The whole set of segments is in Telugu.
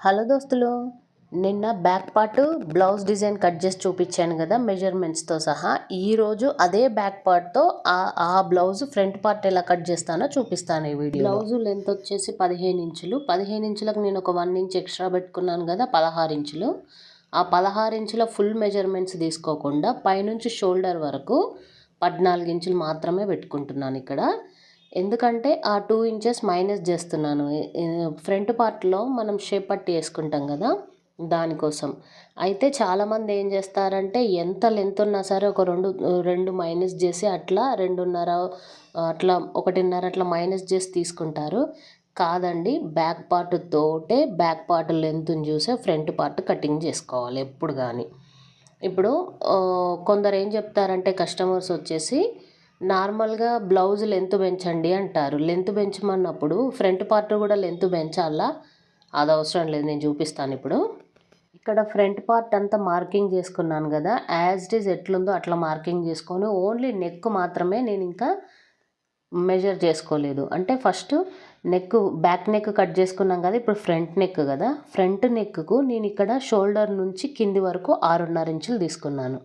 హలో దోస్తులు నిన్న back part blouse design cut చేసి చూపించాను కదా మెజర్మెంట్స్తో సహా. ఈరోజు అదే బ్యాక్ పార్ట్తో ఆ ఆ బ్లౌజ్ ఫ్రంట్ పార్ట్ ఎలా కట్ చేస్తానో చూపిస్తాను ఈ వీడియో బ్లౌజ్ లెంత్ వచ్చేసి పదిహేను ఇంచులు. పదిహేను ఇంచులకు నేను ఒక వన్ ఇంచ్ ఎక్స్ట్రా పెట్టుకున్నాను కదా పదహారు ఇంచులు. ఆ పదహారు ఇంచుల ఫుల్ మెజర్మెంట్స్ తీసుకోకుండా పైనుంచి షోల్డర్ వరకు పద్నాలుగు ఇంచులు మాత్రమే పెట్టుకుంటున్నాను ఇక్కడ. ఎందుకంటే ఆ టూ ఇంచెస్ మైనస్ చేస్తున్నాను. ఫ్రంట్ పార్ట్లో మనం షేప్ పట్టి వేసుకుంటాం కదా దానికోసం. అయితే చాలామంది ఏం చేస్తారంటే ఎంత లెంత్ ఉన్నా సరే ఒక రెండు రెండు మైనస్ చేసి అట్లా రెండున్నర అట్లా ఒకటిన్నర అట్లా మైనస్ చేసి తీసుకుంటారు. కాదండి బ్యాక్ పార్ట్ తోటే బ్యాక్ పార్ట్ లెంత్ని చూసే ఫ్రంట్ పార్ట్ కటింగ్ చేసుకోవాలి ఎప్పుడు కానీ ఇప్పుడు కొందరు ఏం చెప్తారంటే కస్టమర్స్ వచ్చేసి నార్మల్గా బ్లౌజ్ లెంత్ పెంచండి అంటారు. లెంత్ పెంచమన్నప్పుడు ఫ్రంట్ పార్ట్ కూడా లెంత్ పెంచాలా అది అవసరం లేదు నేను చూపిస్తాను ఇప్పుడు. ఇక్కడ ఫ్రంట్ పార్ట్ అంతా మార్కింగ్ చేసుకున్నాను కదా యాజ్ ఇట్ ఈజ్ ఎట్లుందో అట్లా మార్కింగ్ చేసుకొని ఓన్లీ నెక్ మాత్రమే నేను ఇంకా మెజర్ చేసుకోలేదు. అంటే first neck back neck cut చేసుకున్నాం కదా ఇప్పుడు ఫ్రంట్ నెక్ కదా ఫ్రంట్ నెక్కు నేను ఇక్కడ షోల్డర్ నుంచి కింది వరకు ఆరున్నర ఇంచులు తీసుకున్నాను.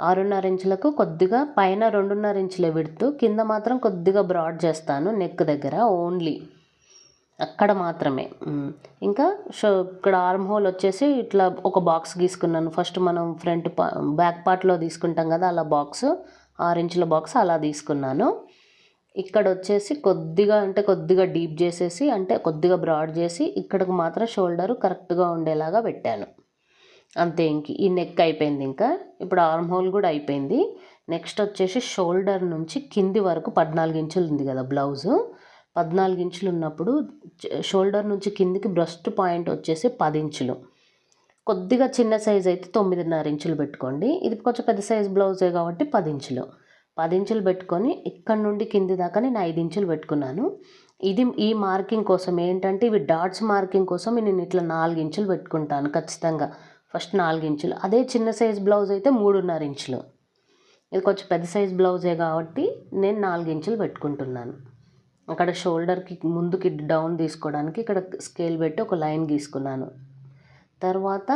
ఆరున్నర ఇంచులకు కొద్దిగా పైన రెండున్నర ఇంచులే విడుతూ కింద మాత్రం కొద్దిగా బ్రాడ్ చేస్తాను నెక్ దగ్గర ఓన్లీ. అక్కడ మాత్రమే. ఇంకా షో ఇక్కడ ఆర్మ్ హోల్ వచ్చేసి ఇట్లా ఒక బాక్స్ గీసుకున్నాను. ఫస్ట్ మనం ఫ్రంట్ పా బ్యాక్ పార్ట్లో తీసుకుంటాం కదా అలా బాక్స్ ఆరు ఇంచుల బాక్స్ అలా తీసుకున్నాను. ఇక్కడ వచ్చేసి కొద్దిగా అంటే కొద్దిగా డీప్ చేసేసి అంటే కొద్దిగా బ్రాడ్ చేసి ఇక్కడికి మాత్రం షోల్డర్ కరెక్ట్గా ఉండేలాగా పెట్టాను. అంతే ఇంక ఈ నెక్ అయిపోయింది ఇంకా. ఇప్పుడు ఆర్మ్ హోల్ కూడా అయిపోయింది. నెక్స్ట్ వచ్చేసి షోల్డర్ నుంచి కింది వరకు పద్నాలుగు ఇంచులు ఉంది కదా బ్లౌజు పద్నాలుగు ఇంచులు ఉన్నప్పుడు షోల్డర్ నుంచి కిందికి బ్రస్ట్ పాయింట్ వచ్చేసి పది ఇంచులు. కొద్దిగా చిన్న సైజ్ అయితే తొమ్మిదిన్నర ఇంచులు పెట్టుకోండి. ఇది కొంచెం పెద్ద సైజ్ బ్లౌజే కాబట్టి పది ఇంచులు. పది ఇంచులు పెట్టుకొని ఇక్కడ నుండి కింది దాకా నేను ఐదు ఇంచులు పెట్టుకున్నాను. ఇది ఈ మార్కింగ్ కోసం ఏంటంటే ఇవి డాట్స్ మార్కింగ్ కోసం నేను ఇట్లా నాలుగు ఇంచులు పెట్టుకుంటాను ఖచ్చితంగా. ఫస్ట్ నాలుగు ఇంచులు. అదే చిన్న సైజ్ బ్లౌజ్ అయితే మూడున్నర ఇంచులు. ఇది కొంచెం పెద్ద సైజ్ బ్లౌజే కాబట్టి నేను నాలుగు ఇంచులు పెట్టుకుంటున్నాను. అక్కడ షోల్డర్కి ముందుకి డౌన్ తీసుకోవడానికి ఇక్కడ స్కేల్ పెట్టి ఒక లైన్ గీసుకున్నాను. తర్వాత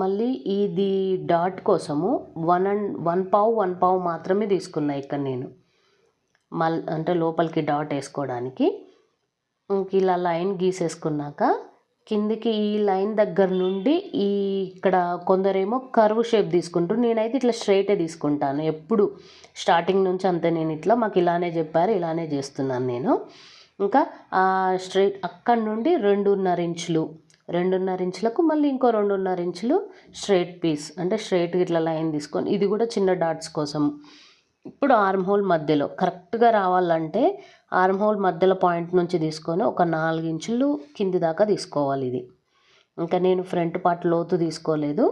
మళ్ళీ ఇది డాట్ కోసము వన్ అండ్ వన్ పావు వన్ పావు మాత్రమే తీసుకున్నా ఇక్కడ నేను. మల్ అంటే లోపలికి డాట్ వేసుకోవడానికి. ఇలా లైన్ గీసేసుకున్నాక కిందికి ఈ లైన్ దగ్గర నుండి ఈ ఇక్కడ కొందరేమో కర్వ్ షేప్ తీసుకుంటారు నేనైతే ఇట్లా స్ట్రైటే తీసుకుంటాను. ఎప్పుడు స్టార్టింగ్ నుంచి అంతే నేను ఇట్లా మాకు ఇలానే చెప్పారు ఇలానే చేస్తున్నాను నేను. ఇంకా ఆ స్ట్రైట్ అక్కడ నుండి రెండున్నర ఇంచులు రెండున్నర ఇంచులకు మళ్ళీ ఇంకో రెండున్నర ఇంచులు స్ట్రైట్ పీస్ అంటే స్ట్రైట్ ఇట్లా లైన్ తీసుకొని ఇది కూడా చిన్న డాట్స్ కోసం. ఇప్పుడు ఆర్మ్ హోల్ మధ్యలో కరెక్ట్గా రావాలంటే ఆర్మ్ హోల్ మధ్యలో పాయింట్ నుంచి తీసుకొని ఒక నాలుగు ఇంచులు కింది దాకా తీసుకోవాలి ఇది. ఇంకా నేను ఫ్రంట్ పార్ట్ లోతు తీసుకోలేదు.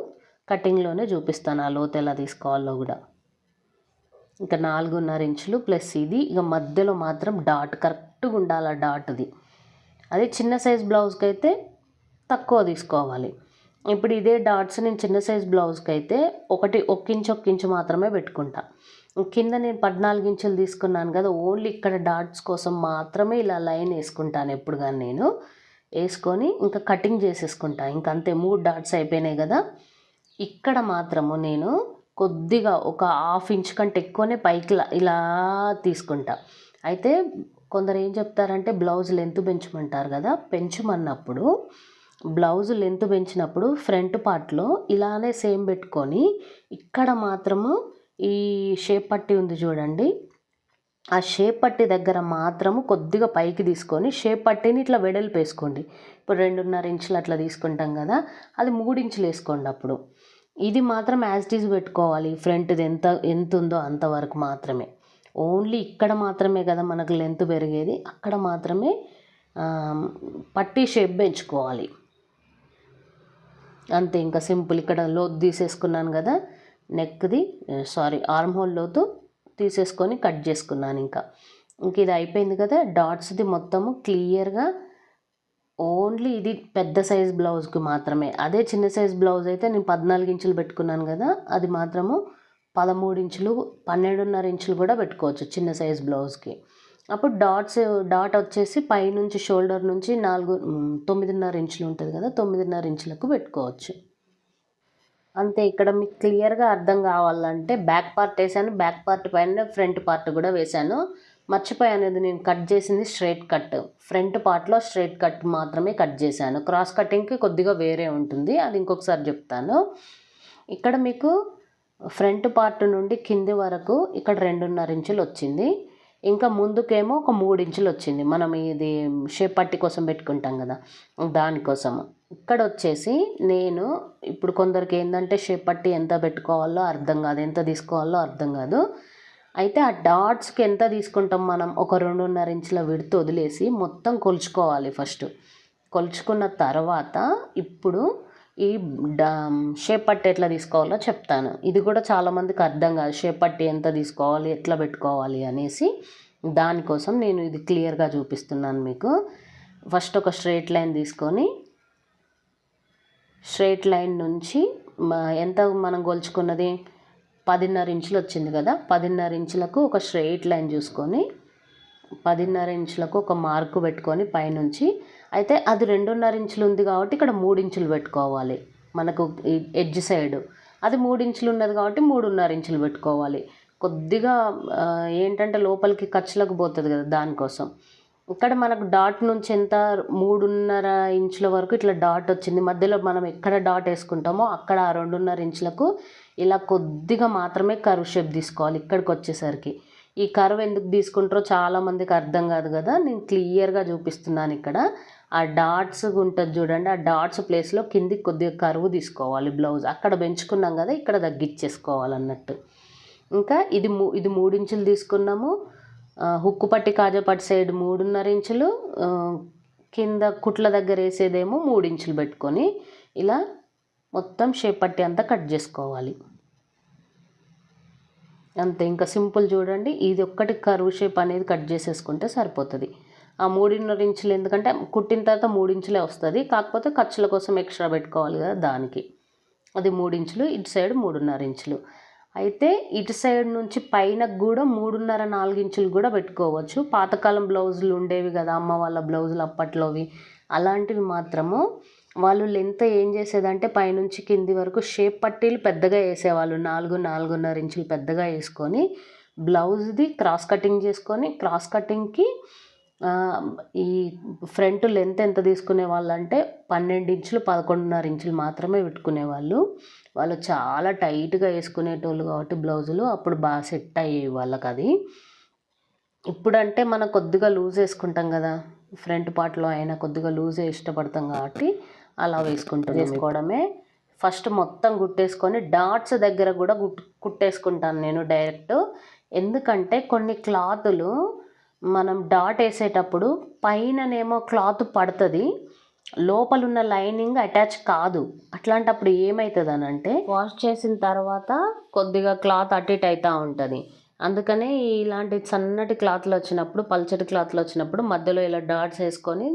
కటింగ్లోనే చూపిస్తాను ఆ లోతు ఎలా తీసుకోవాలో కూడా. ఇంకా నాలుగున్నర ఇంచులు ప్లస్ ఇది. ఇక మధ్యలో మాత్రం డాట్ కరెక్ట్గా ఉండాలి ఆ డాట్ది అదే చిన్న సైజ్ బ్లౌజ్కి అయితే తక్కువ తీసుకోవాలి. ఇప్పుడు ఇదే డాట్స్ నేను చిన్న సైజ్ బ్లౌజ్కి అయితే ఒకటి ఒక్కించు ఒక్కించు మాత్రమే పెట్టుకుంటా. కింద నేను పద్నాలుగు ఇంచులు తీసుకున్నాను కదా ఓన్లీ ఇక్కడ డాట్స్ కోసం మాత్రమే ఇలా లైన్ వేసుకుంటాను ఎప్పుడు కానీ నేను. వేసుకొని ఇంకా కటింగ్ చేసేసుకుంటాను ఇంకా అంతే మూడు డాట్స్ అయిపోయినాయి కదా. ఇక్కడ మాత్రము నేను కొద్దిగా ఒక హాఫ్ ఇంచ్ కంటే ఎక్కువనే పైకి ఇలా తీసుకుంటా. అయితే కొందరు ఏం చెప్తారంటే బ్లౌజ్ లెంత్ పెంచమంటారు కదా పెంచమన్నప్పుడు బ్లౌజ్ లెంత్ పెంచినప్పుడు ఫ్రంట్ పార్ట్లో ఇలానే సేమ్ పెట్టుకొని ఇక్కడ మాత్రము ఈ షేప్ పట్టి ఉంది చూడండి. ఆ షేప్ పట్టి దగ్గర మాత్రము కొద్దిగా పైకి తీసుకొని షేప్ పట్టిని ఇట్లా వెడల్పు వేసుకోండి ఇప్పుడు రెండున్నర ఇంచులు అట్లా తీసుకుంటాం కదా అది మూడు ఇంచులు వేసుకోండి అప్పుడు. ఇది మాత్రం యాజ్ పెట్టుకోవాలి. ఫ్రంట్ది ఎంత ఎంత ఉందో అంతవరకు మాత్రమే. ఓన్లీ ఇక్కడ మాత్రమే కదా మనకు లెంత్ పెరిగేది. అక్కడ మాత్రమే పట్టి షేప్ పెంచుకోవాలి. అంతే ఇంకా సింపుల్. ఇక్కడ లోతు తీసేసుకున్నాను కదా. నెక్ది సారీ ఆర్మ్ హోల్ లోతు తీసేసుకొని కట్ చేసుకున్నాను ఇంకా. ఇంక ఇది అయిపోయింది కదా డాట్స్ది మొత్తము క్లియర్గా ఓన్లీ ఇది పెద్ద సైజ్ బ్లౌజ్కి మాత్రమే. అదే చిన్న సైజ్ బ్లౌజ్ అయితే నేను పద్నాలుగు ఇంచులు పెట్టుకున్నాను కదా అది మాత్రము పదమూడు ఇంచులు పన్నెండున్నర ఇంచులు కూడా పెట్టుకోవచ్చు చిన్న సైజ్ బ్లౌజ్కి అప్పుడు డాట్స్ డాట్ వచ్చేసి పైనుంచి షోల్డర్ నుంచి నాలుగు తొమ్మిదిన్నర ఇంచులు ఉంటుంది కదా తొమ్మిదిన్నర ఇంచులకు పెట్టుకోవచ్చు. అంతే ఇక్కడ మీకు క్లియర్గా అర్థం కావాలంటే బ్యాక్ పార్ట్ వేసాను. బ్యాక్ పార్ట్ పైన ఫ్రంట్ పార్ట్ కూడా వేశాను మర్చిపోయాను నేను కట్ చేసింది స్ట్రైట్ కట్. ఫ్రంట్ పార్ట్లో స్ట్రైట్ కట్ మాత్రమే కట్ చేశాను. క్రాస్ కటింగ్కి కొద్దిగా వేరే ఉంటుంది. అది ఇంకొకసారి చెప్తాను. ఇక్కడ మీకు ఫ్రంట్ పార్ట్ నుండి కింది వరకు ఇక్కడ రెండున్నర ఇంచులు వచ్చింది ఇంకా ముందుకేమో ఒక మూడించులు వచ్చింది. మనం ఇది షేప్ పట్టి కోసం పెట్టుకుంటాం కదా దానికోసం. ఇక్కడ వచ్చేసి నేను ఇప్పుడు కొందరికి ఏంటంటే షేప్ పట్టి ఎంత పెట్టుకోవాలో అర్థం కాదు ఎంత తీసుకోవాలో అర్థం కాదు. అయితే ఆ డాట్స్కి ఎంత తీసుకుంటాం మనం? ఒక రెండున్నర ఇంచుల విడుతు వదిలేసి మొత్తం కొలుచుకోవాలి ఫస్ట్. కొలుచుకున్న తర్వాత ఇప్పుడు ఈ షేప్ పట్టి ఎట్లా తీసుకోవాలో చెప్తాను. ఇది కూడా చాలామందికి అర్థం కాదు. షేప్ పట్టి ఎంత తీసుకోవాలి ఎట్లా పెట్టుకోవాలి అనేసి దానికోసం నేను ఇది క్లియర్గా చూపిస్తున్నాను మీకు. ఫస్ట్ ఒక స్ట్రైట్ లైన్ తీసుకొని స్ట్రైట్ లైన్ నుంచి మ- ఎంత మనం గొలుచుకున్నది? పదిన్నర ఇంచులు వచ్చింది కదా? పదిన్నర ఇంచులకు ఒక స్ట్రైట్ లైన్ చూసుకొని పదిన్నర ఇంచులకు ఒక మార్కు పెట్టుకొని పైనుంచి అయితే అది రెండున్నర ఇంచులు ఉంది కాబట్టి ఇక్కడ మూడు ఇంచులు పెట్టుకోవాలి. మనకు ఎడ్జ్ సైడ్ అది మూడు ఇంచులు ఉన్నది కాబట్టి మూడున్నర ఇంచులు పెట్టుకోవాలి. కొద్దిగా ఏంటంటే లోపలికి ఖర్చులకు పోతుంది కదా దానికోసం. ఇక్కడ మనకు డాట్ నుంచి ఎంత? మూడున్నర ఇంచుల వరకు ఇట్లా డాట్ వచ్చింది. మధ్యలో మనం ఎక్కడ డాట్ వేసుకుంటామో అక్కడ ఆ రెండున్నర ఇంచులకు ఇలా కొద్దిగా మాత్రమే కరువు షేప్ తీసుకోవాలి ఇక్కడికి వచ్చేసరికి. ఈ కరువు ఎందుకు తీసుకుంటారో చాలామందికి అర్థం కాదు కదా. నేను క్లియర్గా చూపిస్తున్నాను ఇక్కడ. ఆ డాట్స్ ఉంటుంది చూడండి ఆ డాట్స్ ప్లేస్లో కిందికి కొద్దిగా కరువు తీసుకోవాలి బ్లౌజ్ అక్కడ పెంచుకున్నాం కదా ఇక్కడ తగ్గించేసుకోవాలన్నట్టు ఇంకా ఇది మూ ఇది మూడించులు తీసుకున్నాము. హుక్కు పట్టి కాజాపట్టి సైడ్ మూడున్నర ఇంచులు కింద కుట్ల దగ్గర వేసేదేమో మూడు ఇంచులు పెట్టుకొని ఇలా మొత్తం షేప్ పట్టి అంతా కట్ చేసుకోవాలి. అంతే ఇంకా సింపుల్ చూడండి. ఇది ఒక్కటి కరువు షేప్ అనేది కట్ చేసేసుకుంటే సరిపోతుంది. మూడున్నర ఇంచులు ఎందుకంటే కుట్టిన తర్వాత మూడించులే వస్తుంది. కాకపోతే ఖర్చుల కోసం ఎక్స్ట్రా పెట్టుకోవాలి కదా దానికి. అది మూడు ఇంచులు ఇటు సైడ్ మూడున్నర ఇంచులు. అయితే ఇటు సైడ్ నుంచి పైన కూడా మూడున్నర నాలుగు ఇంచులు కూడా పెట్టుకోవచ్చు. పాతకాలం బ్లౌజులు ఉండేవి కదా అమ్మ వాళ్ళ బ్లౌజులు అప్పట్లోవి. అలాంటివి మాత్రము వాళ్ళు లెంత్ ఏం చేసేదంటే పైనుంచి కింది వరకు షేప్ పట్టీలు పెద్దగా వేసేవాళ్ళు. నాలుగు నాలుగున్నర ఇంచులు పెద్దగా వేసుకొని బ్లౌజ్ది క్రాస్ కటింగ్ చేసుకొని క్రాస్ కటింగ్కి ఈ ఫ్రంట్ లెంత్ ఎంత తీసుకునే వాళ్ళు అంటే పన్నెండు ఇంచులు పదకొండున్నర ఇంచులు మాత్రమే పెట్టుకునేవాళ్ళు. వాళ్ళు చాలా టైట్గా వేసుకునేటోళ్ళు కాబట్టి బ్లౌజులు అప్పుడు బాగా సెట్ అయ్యేవి వాళ్ళకి అది ఇప్పుడంటే మనం కొద్దిగా లూజ్ వేసుకుంటాం కదా. ఫ్రంట్ పార్ట్లో అయినా కొద్దిగా లూజే ఇష్టపడతాం కాబట్టి అలా వేసుకుంటాం వేసుకోవడమే. ఫస్ట్ మొత్తం కుట్టేసుకొని డాట్స్ దగ్గర కూడా కుట్ కుట్టేసుకుంటాను నేను డైరెక్ట్. ఎందుకంటే కొన్ని క్లాతులు మనం డాట్ వేసేటప్పుడు పైననేమో క్లాత్ పడుతుంది లోపలున్న లైనింగ్ అటాచ్ కాదు. అట్లాంటప్పుడు ఏమవుతుంది అని అంటే వాష్ చేసిన తర్వాత కొద్దిగా క్లాత్ అటు ఇటు అవుతూ ఉంటుంది. అందుకనే ఇలాంటి సన్నటి క్లాత్లు వచ్చినప్పుడు పల్చటి క్లాత్లు వచ్చినప్పుడు మధ్యలో ఇలా డాట్స్ వేసుకొని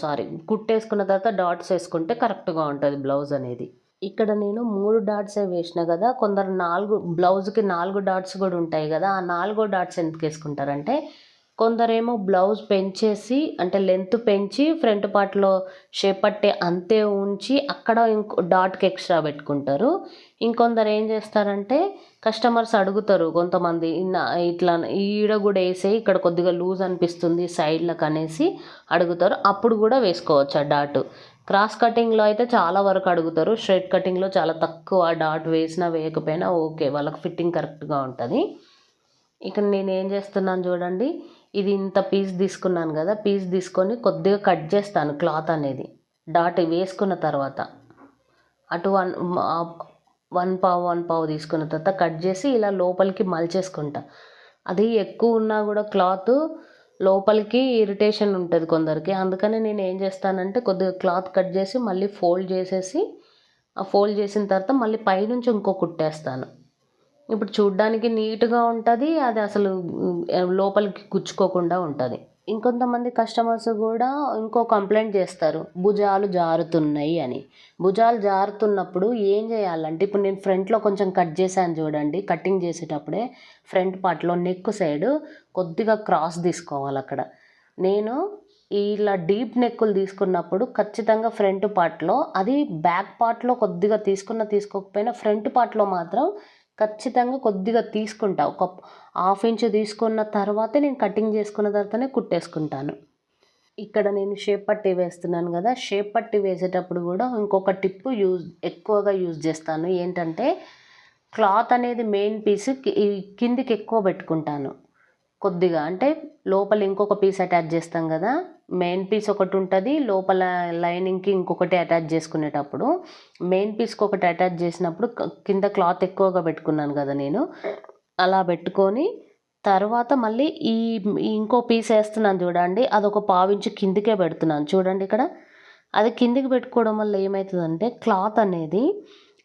సారీ కుట్టేసుకున్న తర్వాత డాట్స్ వేసుకుంటే కరెక్ట్గా ఉంటుంది బ్లౌజ్ అనేది. ఇక్కడ నేను మూడు డాట్సే వేసిన కదా కొందరు నాలుగు బ్లౌజ్కి నాలుగు డాట్స్ కూడా ఉంటాయి కదా ఆ నాలుగో డాట్స్ ఎందుకు వేసుకుంటారంటే కొందరేమో బ్లౌజ్ పెంచేసి అంటే లెంత్ పెంచి ఫ్రంట్ పార్ట్లో షేప్ అంతే ఉంచి అక్కడ ఇంకో డాట్కి ఎక్స్ట్రా పెట్టుకుంటారు. ఇంకొందరు ఏం చేస్తారంటే కస్టమర్స్ అడుగుతారు కొంతమంది ఇట్లా ఈడ కూడా వేసే ఇక్కడ కొద్దిగా లూజ్ అనిపిస్తుంది సైడ్లకు అనేసి అడుగుతారు. అప్పుడు కూడా వేసుకోవచ్చు ఆ డాట్. క్రాస్ కటింగ్లో అయితే చాలా వరకు అడుగుతారు. స్ట్రైట్ కటింగ్లో చాలా తక్కువ డాట్ వేసినా వేయకపోయినా ఓకే వాళ్ళకి ఫిట్టింగ్ కరెక్ట్గా ఉంటుంది. ఇక్కడ నేను ఏం చేస్తున్నాను చూడండి. ఇది ఇంత పీస్ తీసుకున్నాను కదా పీస్ తీసుకొని కొద్దిగా కట్ చేస్తాను క్లాత్ అనేది. డాట్ వేసుకున్న తర్వాత. అటు వన్ వన్ పావు వన్ పావు తీసుకున్న తర్వాత కట్ చేసి ఇలా లోపలికి మలిచేసుకుంటా. అది ఎక్కువ ఉన్నా కూడా క్లాత్ లోపలికి ఇరిటేషన్ ఉంటుంది కొందరికి. అందుకని నేను ఏం చేస్తానంటే కొద్దిగా క్లాత్ కట్ చేసి మళ్ళీ ఫోల్డ్ చేసేసి ఆ ఫోల్డ్ చేసిన తర్వాత మళ్ళీ పైనుంచి ఇంకో కుట్టేస్తాను. ఇప్పుడు చూడ్డానికి నీట్గా ఉంటుంది అది అసలు లోపలికి గుచ్చుకోకుండా ఉంటుంది. ఇంకొంతమంది కస్టమర్స్ కూడా ఇంకో కంప్లైంట్ చేస్తారు భుజాలు జారుతున్నాయి అని. భుజాలు జారుతున్నప్పుడు ఏం చేయాలంటే ఇప్పుడు నేను ఫ్రంట్లో కొంచెం కట్ చేశాను చూడండి కటింగ్ చేసేటప్పుడే ఫ్రంట్ పార్ట్లో నెక్ సైడ్ కొద్దిగా క్రాస్ తీసుకోవాలి అక్కడ. నేను ఇలా డీప్ నెక్కులు తీసుకున్నప్పుడు ఖచ్చితంగా ఫ్రంట్ పార్ట్లో అది బ్యాక్ పార్ట్లో కొద్దిగా తీసుకున్న తీసుకోకపోయినా ఫ్రంట్ పార్ట్లో మాత్రం ఖచ్చితంగా కొద్దిగా తీసుకుంటా. ఒక హాఫ్ ఇంచ్ తీసుకున్న తర్వాతే నేను కటింగ్ చేసుకున్న తర్వాతనే కుట్టేసుకుంటాను. ఇక్కడ నేను షేప్ పట్టి వేస్తున్నాను కదా షేప్ పట్టి వేసేటప్పుడు కూడా ఇంకొక టిప్ యూజ్ ఎక్కువగా యూజ్ చేస్తాను. ఏంటంటే క్లాత్ అనేది మెయిన్ పీస్ కిందికి ఎక్కువ పెట్టుకుంటాను. కొద్దిగా అంటే లోపల ఇంకొక పీస్ అటాచ్ చేస్తాం కదా మెయిన్ పీస్ ఒకటి ఉంటుంది లోపల లైనింగ్కి ఇంకొకటి అటాచ్ చేసుకునేటప్పుడు. మెయిన్ పీస్కి ఒకటి అటాచ్ చేసినప్పుడు కింద క్లాత్ ఎక్కువగా పెట్టుకున్నాను కదా నేను. అలా పెట్టుకొని తర్వాత మళ్ళీ ఈ ఇంకో పీస్ వేస్తున్నాను చూడండి అదొక పావించి కిందికే పెడుతున్నాను. చూడండి ఇక్కడ. అది కిందికి పెట్టుకోవడం వల్ల ఏమవుతుందంటే క్లాత్ అనేది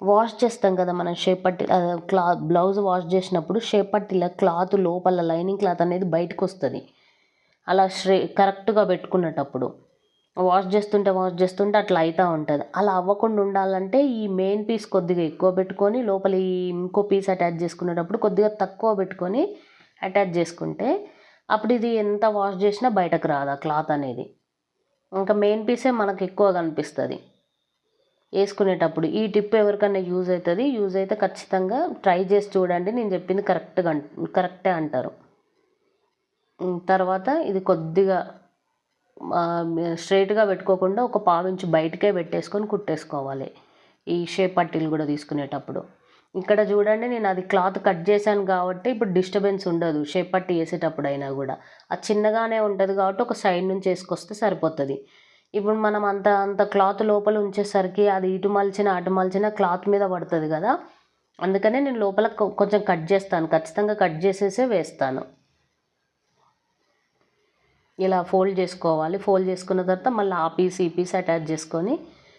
వాష్ చేస్తాం కదా మనం షేప్ పట్టి క్లాత్ బ్లౌజ్ వాష్ చేసినప్పుడు షేప్ పట్టిలో క్లాత్ లోపల లైనింగ్ క్లాత్ అనేది బయటకు వస్తుంది అలా శ్రే కరెక్ట్గా పెట్టుకునేటప్పుడు. వాష్ చేస్తుంటే వాష్ చేస్తుంటే అట్లా అవుతూ ఉంటుంది. అలా అవ్వకుండా ఉండాలంటే ఈ మెయిన్ పీస్ కొద్దిగా ఎక్కువ పెట్టుకొని లోపల ఈ ఇంకో పీస్ అటాచ్ చేసుకునేటప్పుడు కొద్దిగా తక్కువ పెట్టుకొని అటాచ్ చేసుకుంటే అప్పుడు ఇది ఎంత వాష్ చేసినా బయటకు రాదు ఆ క్లాత్ అనేది. ఇంకా మెయిన్ పీసే మనకు ఎక్కువ కనిపిస్తుంది. వేసుకునేటప్పుడు ఈ టిప్ ఎవరికైనా యూజ్ అవుతుంది యూజ్ అయితే ఖచ్చితంగా ట్రై చేసి చూడండి. నేను చెప్పింది కరెక్ట్గా కరెక్టే అంటారు. తర్వాత ఇది కొద్దిగా స్ట్రైట్గా పెట్టుకోకుండా ఒక పావించి బయటకే పెట్టేసుకొని కుట్టేసుకోవాలి. ఈ షేప్ పట్టీలు కూడా తీసుకునేటప్పుడు. ఇక్కడ చూడండి నేను అది క్లాత్ కట్ చేశాను కాబట్టి ఇప్పుడు డిస్టర్బెన్స్ ఉండదు. షేప్ పట్టి వేసేటప్పుడు అయినా కూడా. అది చిన్నగానే ఉంటుంది కాబట్టి ఒక సైడ్ నుంచి వేసుకొస్తే సరిపోతుంది. ఇప్పుడు మనం అంత అంత క్లాత్ లోపల ఉంచేసరికి అది ఇటు మలిచిన అటు మలిచిన క్లాత్ మీద పడుతుంది కదా. అందుకనే నేను లోపల కొంచెం కట్ చేస్తాను. ఖచ్చితంగా కట్ చేసేసే వేస్తాను. ఇలా ఫోల్డ్ చేసుకోవాలి. ఫోల్డ్ చేసుకున్న తర్వాత మళ్ళీ ఆ పీస్ ఈ పీస్ అటాచ్ చేసుకొని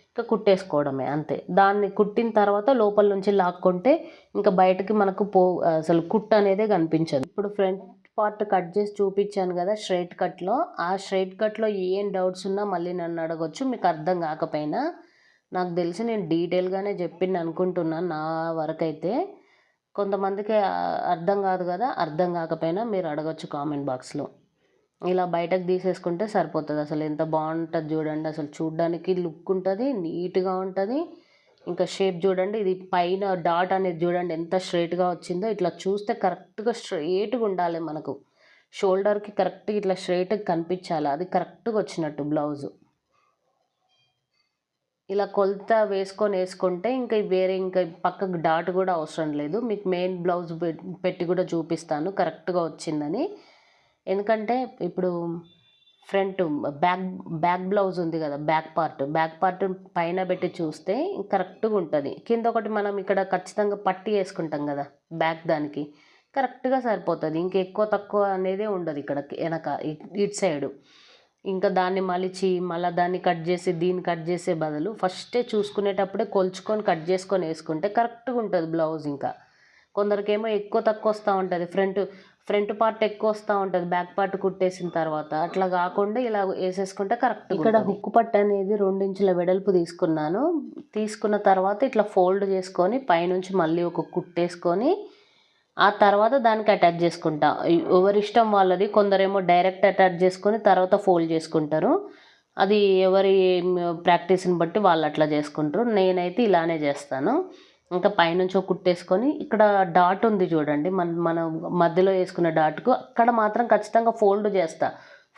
ఇంకా కుట్టేసుకోవడమే అంతే. దాన్ని కుట్టిన తర్వాత లోపల నుంచి లాక్కుంటే ఇంకా బయటకి మనకు పో అసలు కుట్ అనేదే కనిపించదు. ఇప్పుడు ఫ్రంట్ పార్ట్ కట్ చేసి చూపించాను కదా స్ట్రైట్ కట్లో. ఆ స్ట్రైట్ కట్లో ఏం డౌట్స్ ఉన్నా మళ్ళీ నన్ను అడగొచ్చు. మీకు అర్థం కాకపోయినా నాకు తెలిసి నేను డీటెయిల్గానే చెప్పింది అనుకుంటున్నాను నా వరకైతే. కొంతమందికి అర్థం కాదు కదా అర్థం కాకపోయినా మీరు అడగచ్చు కామెంట్ బాక్స్లో. ఇలా బయటకు తీసేసుకుంటే సరిపోతుంది. అసలు ఎంత బాగుంటుంది చూడండి. అసలు చూడడానికి లుక్ ఉంటుంది నీట్గా ఉంటుంది. ఇంకా షేప్ చూడండి. ఇది పైన డాట్ అనేది చూడండి ఎంత స్ట్రైట్గా వచ్చిందో. ఇట్లా చూస్తే కరెక్ట్గా స్ట్రైట్గా ఉండాలి మనకు. షోల్డర్కి కరెక్ట్గా ఇట్లా స్ట్రైట్గా కనిపించాలి. అది కరెక్ట్గా వచ్చినట్టు బ్లౌజు. ఇలా కొలత వేసుకొని వేసుకుంటే ఇంకా వేరే ఇంకా పక్కకు డాట్ కూడా అవసరం లేదు. మీకు మెయిన్ బ్లౌజ్ పెట్టి కూడా చూపిస్తాను. కరెక్ట్గా వచ్చిందని. ఎందుకంటే ఇప్పుడు ఫ్రంట్ బ్యాక్ బ్యాక్ బ్లౌజ్ ఉంది కదా బ్యాక్ పార్ట్. బ్యాక్ పార్ట్ పైన పెట్టి చూస్తే కరెక్ట్గా ఉంటుంది. కింద ఒకటి మనం ఇక్కడ ఖచ్చితంగా పట్టి వేసుకుంటాం కదా బ్యాక్ దానికి. కరెక్ట్గా సరిపోతుంది. ఇంకెక్కువ తక్కువ అనేది ఉండదు ఇక్కడ వెనక ఇటు సైడు. ఇంకా దాన్ని మలిచి మళ్ళీ దాన్ని కట్ చేసి దీన్ని కట్ చేసే బదులు ఫస్టే చూసుకునేటప్పుడే కొలుచుకొని కట్ చేసుకొని వేసుకుంటే కరెక్ట్గా ఉంటుంది బ్లౌజ్ ఇంకా. కొందరికేమో ఎక్కువ తక్కువ వస్తూ ఉంటుంది. ఫ్రంట్ ఫ్రంట్ పార్ట్ ఎక్కువ వస్తూ ఉంటుంది బ్యాక్ పార్ట్ కుట్టేసిన తర్వాత. అట్లా కాకుండా ఇలా వేసేసుకుంటే కరెక్ట్ ఇక్కడ హుక్కు పట్టు అనేది రెండించుల వెడల్పు తీసుకున్నాను. తీసుకున్న తర్వాత ఇట్లా ఫోల్డ్ చేసుకొని పైనుంచి మళ్ళీ ఒక కుట్టేసుకొని ఆ తర్వాత దానికి అటాచ్ చేసుకుంటా. ఎవరి ఇష్టం వాళ్ళది కొందరేమో డైరెక్ట్ అటాచ్ చేసుకొని తర్వాత ఫోల్డ్ చేసుకుంటారు. అది ఎవరి ప్రాక్టీస్ని బట్టి వాళ్ళు అట్లా చేసుకుంటారు. నేనైతే ఇలానే చేస్తాను. ఇంకా పైనుంచి ఒక కుట్టేసుకొని ఇక్కడ డాట్ ఉంది చూడండి. మన మనం మధ్యలో వేసుకున్న డాట్కు అక్కడ మాత్రం ఖచ్చితంగా ఫోల్డ్ చేస్తా.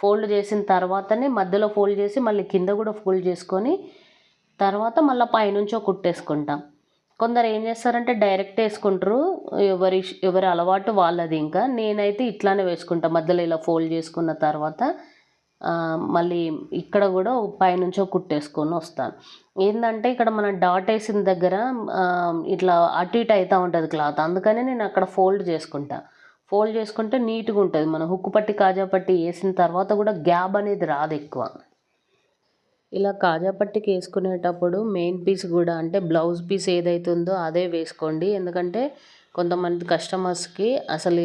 ఫోల్డ్ చేసిన తర్వాతనే మధ్యలో ఫోల్డ్ చేసి మళ్ళీ కింద కూడా ఫోల్డ్ చేసుకొని తర్వాత మళ్ళీ పైనుంచి ఒక కుట్టేసుకుంటాం. కొందరు ఏం చేస్తారంటే డైరెక్ట్ వేసుకుంటారు. ఎవరి ఎవరి అలవాటు వాళ్ళది ఇంకా. నేనైతే ఇట్లానే వేసుకుంటా. మధ్యలో ఇలా ఫోల్డ్ చేసుకున్న తర్వాత మళ్ళీ ఇక్కడ కూడా పైనుంచో కుట్టేసుకొని వస్తాను. ఏంటంటే ఇక్కడ మనం డాట్ వేసిన దగ్గర ఇట్లా అటు ఇటు అవుతూ ఉంటుంది క్లాత్. అందుకనే నేను అక్కడ ఫోల్డ్ చేసుకుంటా. ఫోల్డ్ చేసుకుంటే నీట్గా ఉంటుంది. మనం హుక్కు పట్టి కాజా పట్టి వేసిన తర్వాత కూడా గ్యాప్ అనేది రాదు ఎక్కువ. ఇలా కాజా పట్టికి వేసుకునేటప్పుడు మెయిన్ పీస్ కూడా అంటే బ్లౌజ్ పీస్ ఏదైతుందో అదే వేసుకోండి. ఎందుకంటే కొంతమంది కస్టమర్స్కి అసలు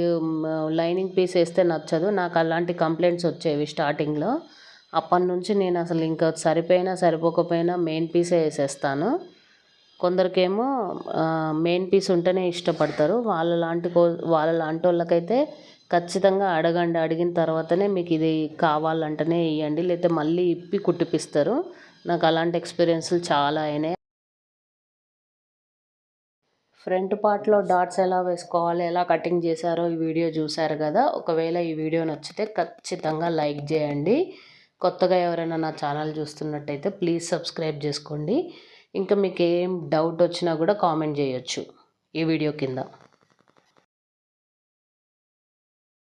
లైనింగ్ పీస్ వేస్తే నచ్చదు. నాకు అలాంటి కంప్లైంట్స్ వచ్చేవి స్టార్టింగ్లో. అప్పటి నుంచి నేను అసలు ఇంకా సరిపోయినా సరిపోకపోయినా మెయిన్ పీసే వేసేస్తాను. కొందరికేమో మెయిన్ పీస్ ఉంటేనే ఇష్టపడతారు. వాళ్ళ లాంటి కో వాళ్ళ లాంటి వాళ్ళకైతే ఖచ్చితంగా అడగండి. అడిగిన తర్వాతనే మీకు ఇది కావాలంటేనే ఇవ్వండి లేకపోతే మళ్ళీ ఇప్పి కుట్టిపిస్తారు. నాకు అలాంటి ఎక్స్పీరియన్స్లు చాలా అయినాయి. ఫ్రంట్ పార్ట్లో డాట్స్ ఎలా వేసుకోవాలి ఎలా కటింగ్ చేశారో ఈ వీడియో చూశారు కదా. ఒకవేళ ఈ వీడియో నచ్చితే ఖచ్చితంగా లైక్ చేయండి. కొత్తగా ఎవరైనా నా ఛానల్ చూస్తున్నట్టయితే ప్లీజ్ సబ్స్క్రైబ్ చేసుకోండి. ఇంకా మీకు ఏం డౌట్ వచ్చినా కూడా కామెంట్ చేయొచ్చు ఈ వీడియో కింద.